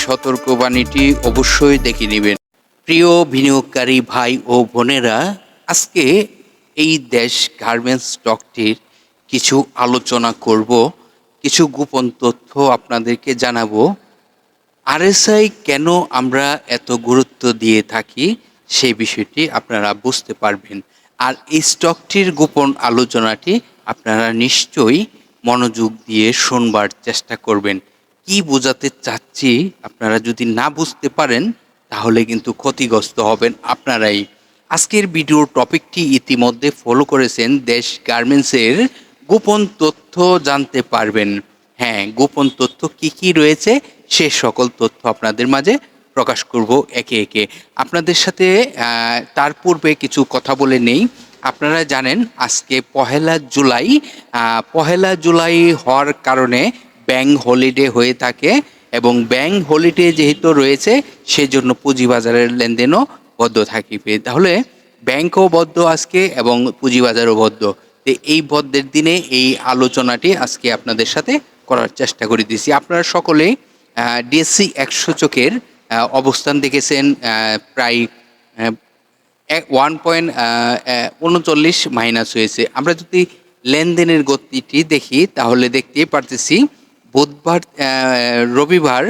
সতর্কবাণীটি অবশ্যই দেখে নেবেন। প্রিয় বিনিয়োগকারী ভাই ও বোনেরা, আজকে এই দেশ গার্মেন্টস স্টকটির কিছু আলোচনা করব, কিছু গোপন তথ্য আপনাদেরকে জানাব। আরএসআই কেন আমরা এত গুরুত্ব দিয়ে থাকি সেই বিষয়টি আপনারা বুঝতে পারবেন। আর এই স্টকটির গোপন আলোচনাটি আপনারা নিশ্চয়ই মনোযোগ দিয়ে শুনবার চেষ্টা করবেন। কি বোঝাতে চাচ্ছি আপনারা যদি না বুঝতে পারেন, তাহলে কিন্তু ক্ষতিগ্রস্ত হবেন আপনারাই। আজকের ভিডিওর টপিকটি ইতিমধ্যে ফলো করেছেন দেশ গার্মেন্টসের গোপন তথ্য জানতে পারবেন। হ্যাঁ গোপন তথ্য কি কি রয়েছে, সে সকল তথ্য আপনাদের মাঝে প্রকাশ করব একে একে। আপনাদের সাথে তার পূর্বে কিছু কথা বলে নেই। আপনারা জানেন, আজকে পহেলা জুলাই পহেলা জুলাই হওয়ার কারণে ব্যাংক হলিডে হয়ে থাকে এবং ব্যাংক হলিডে যেহেতু রয়েছে, সেজন্য পুঁজিবাজারের লেনদেনও বদ্ধ থাকিবে তাহলে ব্যাংকও বদ্ধ আজকে এবং পুঁজিবাজারও বদ্ধ। তো এই বদ্ধের দিনে এই আলোচনাটি আজকে আপনাদের সাথে করার চেষ্টা করে দিয়েছি। আপনারা সকলেই ডিএসসি একশো চোখের অবস্থান দেখেছেন প্রায় ওয়ান পয়েন্ট উনচল্লিশ মাইনাস হয়েছে। আমরা যদি লেনদেনের গতিটি দেখি, তাহলে দেখতেই পারতেছি বুধবার রবিবার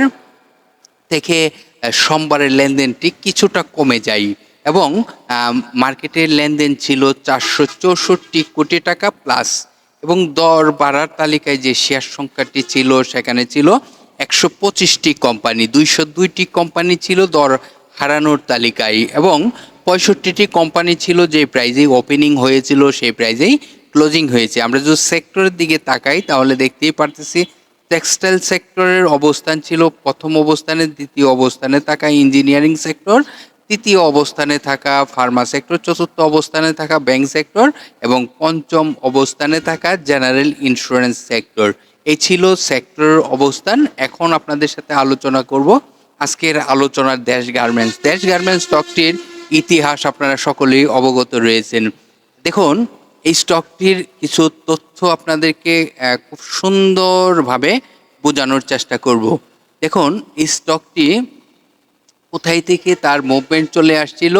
থেকে সোমবারের লেনদেনটি কিছুটা কমে যায় এবং মার্কেটের লেনদেন ছিল চারশো চৌষট্টি কোটি টাকা প্লাস এবং দর বাড়ার তালিকায় যে শেয়ার সংখ্যাটি ছিল সেখানে ছিল একশো পঁচিশটি কোম্পানি, দুইশো দুইটি কোম্পানি ছিল দর হারানোর তালিকায় এবং পঁয়ষট্টিটি কোম্পানি ছিল যে প্রাইজেই ওপেনিং হয়েছিল সেই প্রাইজেই ক্লোজিং হয়েছে। আমরা যদি সেক্টরের দিকে তাকাই তাহলে দেখতেই পারতেছি টেক্সটাইল সেক্টরের অবস্থান ছিল, প্রথম অবস্থানে দ্বিতীয় অবস্থানে থাকা ইঞ্জিনিয়ারিং সেক্টর তৃতীয় অবস্থানে থাকা ফার্মা সেক্টর চতুর্থ অবস্থানে থাকা ব্যাংক সেক্টর এবং পঞ্চম অবস্থানে থাকা জেনারেল ইন্স্যুরেন্স সেক্টর এই ছিল সেক্টরের অবস্থান। এখন আপনাদের সাথে আলোচনা করব আজকের আলোচনার দেশ গার্মেন্টস দেশ গার্মেন্টস স্টকটির ইতিহাস আপনারা সকলেই অবগত রয়েছেন। দেখুন এই স্টকটির কিছু তথ্য আপনাদেরকে খুব সুন্দরভাবে বোঝানোর চেষ্টা করব। দেখুন, এই স্টকটি কোথায় থেকে তার মুভমেন্ট চলে আসছিল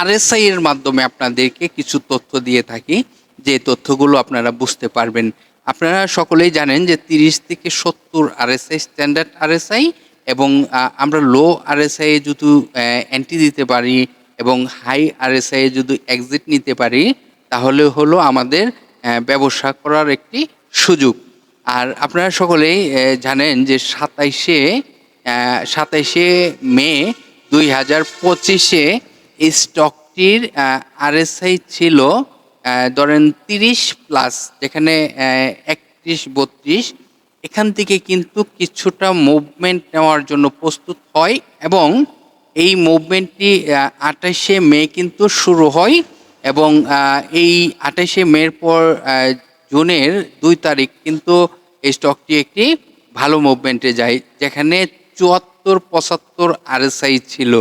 আরএসআই এর মাধ্যমে আপনাদেরকে কিছু তথ্য দিয়ে থাকি। যে তথ্যগুলো আপনারা বুঝতে পারবেন। আপনারা সকলেই জানেন যে তিরিশ থেকে সত্তর আরএসআই স্ট্যান্ডার্ড আরএসআই এবং আমরা লো আরএসআই যদি অ্যান্টি দিতে পারি এবং হাই আরএসআই যদি এক্সিট নিতে পারি তাহলে হলো আমাদের ব্যবসা করার একটি সুযোগ। আর আপনারা সকলেই জানেন যে সাতাইশে সাতাইশে মে দুই হাজার পঁচিশে এই স্টকটির আরএসআই ছিল ধরেন তিরিশ প্লাস যেখানে একত্রিশ, বত্রিশ। এখান থেকে কিন্তু কিছুটা মুভমেন্ট নেওয়ার জন্য প্রস্তুত হয় এবং এই মুভমেন্টটি আঠাশে মে কিন্তু শুরু হয় এবং এই আঠাশে মের পর জুনের দুই তারিখ কিন্তু এই স্টকটি একটি ভালো মুভমেন্টে যায়, যেখানে চুয়াত্তর পঁচাত্তর আরএসআই ছিল।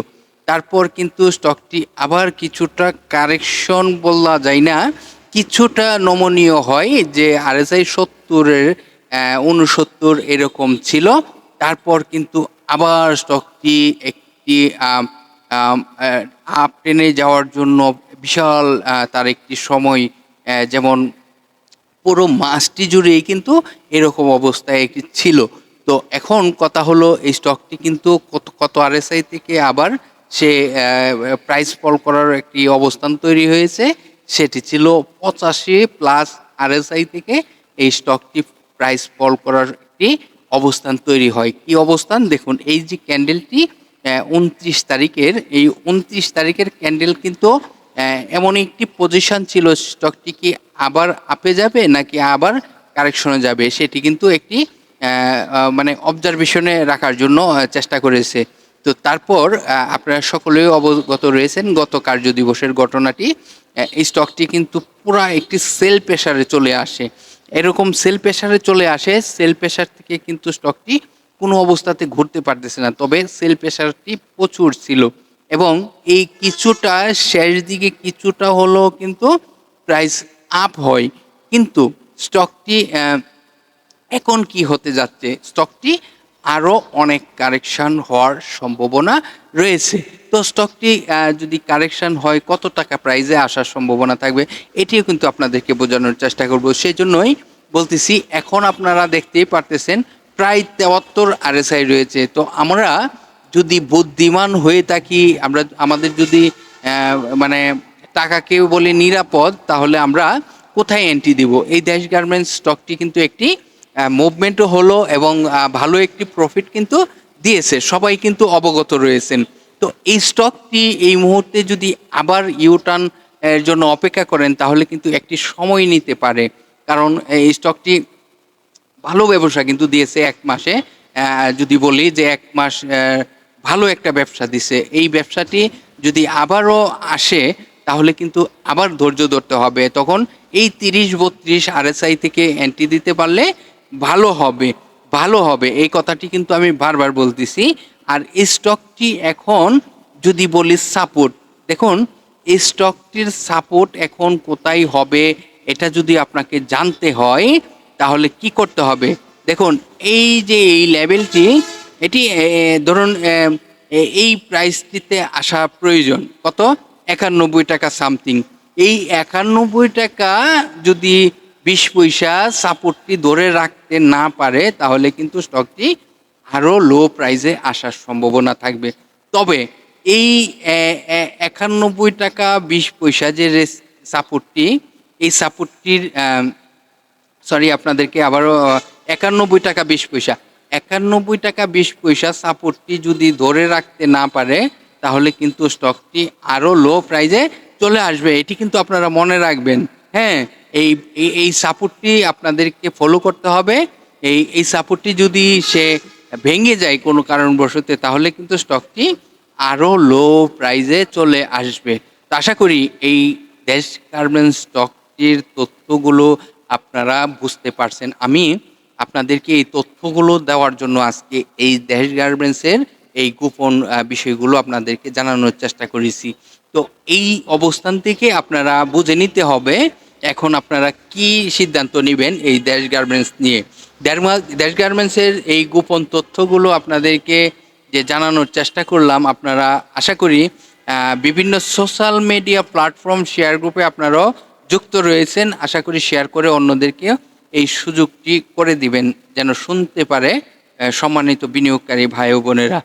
তারপর কিন্তু স্টকটি আবার কিছুটা কারেকশন বলা যায় না, কিছুটা নমনীয় হয় যে আরএসআই সত্তরের উনসত্তর এরকম ছিল। তারপর কিন্তু আবার স্টকটি একটি আপ টেনে যাওয়ার জন্য বিশাল তার একটি সময় যেমন পুরো মাসটি জুড়েই কিন্তু এরকম অবস্থায় একটি ছিল। তো এখন কথা হলো, এই স্টকটি কিন্তু কত কত আরএসআই থেকে আবার সে প্রাইস ফল করার একটি অবস্থান তৈরি হয়েছে। সেটি ছিল পঁচাশি প্লাস আরএসআই থেকে এই স্টকটি প্রাইস ফল করার একটি অবস্থান তৈরি হয়। কি অবস্থান? দেখুন, এই যে ক্যান্ডেলটি উনত্রিশ তারিখের, এই উনত্রিশ তারিখের ক্যান্ডেল কিন্তু এমন একটি পজিশন ছিল স্টকটি কি আবার আপে যাবে নাকি আবার কারেকশনে যাবে? সেটি কিন্তু একটি মানে অবজারভেশনে রাখার জন্য চেষ্টা করেছে। তো তারপর আপনারা সকলেই অবগত রয়েছেন, গত কার্য দিবসের ঘটনাটি এই স্টকটি কিন্তু পুরা একটি সেল প্রেশারে চলে আসে। এরকম সেল প্রেশারে চলে আসে সেল প্রেশার থেকে কিন্তু স্টকটি কোনো অবস্থাতে ঘুরতে পারতেছে না। তবে সেল প্রেশারটি প্রচুর ছিল। এবং এই কিছুটা শেষ দিকে কিছুটা হলো কিন্তু প্রাইস আপ হয়। কিন্তু স্টকটি এখন কি হতে যাচ্ছে? স্টকটি আরও অনেক কারেকশান হওয়ার সম্ভাবনা রয়েছে। তো স্টকটি যদি কারেকশান হয়, কত টাকা প্রাইজে আসার সম্ভাবনা থাকবে? এটিও কিন্তু আপনাদেরকে বোঝানোর চেষ্টা করব। সেই জন্যই বলতেছি, এখন আপনারা দেখতেই পারতেছেন, প্রায় তেয়াত্তর আরএসআই রয়েছে। তো আমরা যদি বুদ্ধিমান হয়ে থাকি, আমরা, আমাদের যদি মানে টাকাকেও বলে নিরাপদ, তাহলে আমরা কোথায় এন্ট্রি দিব? এই দেশ গার্মেন্টস স্টকটি কিন্তু একটি মুভমেন্টও হলো এবং ভালো একটি প্রফিট কিন্তু দিয়েছে। সবাই কিন্তু অবগত রয়েছেন। তো এই স্টকটি এই মুহূর্তে যদি আবার ইউটার্ন এর জন্য অপেক্ষা করেন, তাহলে কিন্তু একটি সময় নিতে পারে। কারণ, এই স্টকটি ভালো ব্যবসা কিন্তু দিয়েছে এক মাসে। যদি বলি যে এক মাস ভালো একটা ব্যবসা দিছে। এই ব্যবসাটি যদি আবারও আসে, তাহলে কিন্তু আবার ধৈর্য ধরতে হবে। তখন এই তিরিশ বত্রিশ আরএসআই থেকে এন্ট্রি দিতে পারলে ভালো হবে ভালো হবে। এই কথাটি কিন্তু আমি বারবার বলতেছি। আর এই স্টকটি এখন যদি বলি সাপোর্ট দেখুন এই স্টকটির সাপোর্ট এখন কোথায় হবে এটা যদি আপনাকে জানতে হয়, তাহলে কি করতে হবে? দেখুন, এই যে এই লেভেলটি এটি ধরুন এই প্রাইসটিতে আসা প্রয়োজন। কত? একানব্বই টাকা সামথিং এই একানব্বই টাকা যদি বিশ পয়সা সাপোর্টটি ধরে রাখতে না পারে, তাহলে কিন্তু স্টকটি আরও লো প্রাইসে আসার সম্ভাবনা থাকবে। তবে এই একানব্বই টাকা বিশ পয়সা যে সাপোর্টটি এই সাপোর্টটির সরি আপনাদেরকে আবারও, একানব্বই টাকা বিশ পয়সা। একানব্বই টাকা বিশ পয়সা সাপোর্টটি যদি ধরে রাখতে না পারে, তাহলে কিন্তু স্টকটি আরও লো প্রাইজে চলে আসবে। এটি কিন্তু আপনারা মনে রাখবেন। হ্যাঁ এই, এই- সাপোর্টটি আপনাদেরকে ফলো করতে হবে। এই এই সাপোর্টটি যদি সে ভেঙে যায় কোনো কারণবশতে, তাহলে কিন্তু স্টকটি আরও লো প্রাইজে চলে আসবে। তো আশা করি এই দেশ গার্মেন্টস স্টকটির তথ্যগুলো আপনারা বুঝতে পারছেন। আমি আপনাদেরকে এই তথ্যগুলো দেওয়ার জন্য আজকে এই দেশ গার্মেন্টসের এই গোপন বিষয়গুলো আপনাদেরকে জানানোর চেষ্টা করেছি। তো এই অবস্থান থেকে আপনারা বুঝে নিতে হবে, এখন আপনারা কি সিদ্ধান্ত নেবেন এই দেশ গার্মেন্টস নিয়ে। দেশ গার্মেন্টসের এই গোপন তথ্যগুলো আপনাদেরকে যে জানানোর চেষ্টা করলাম, আপনারা আশা করি বিভিন্ন সোশ্যাল মিডিয়া প্ল্যাটফর্ম শেয়ার গ্রুপে আপনারাও যুক্ত রয়েছেন। আশা করি শেয়ার করে অন্যদেরকে এই সুযোগটি করে দিবেন যেন শুনতে পারে সম্মানিত বিনিয়োগকারী ভাই বোনেরা।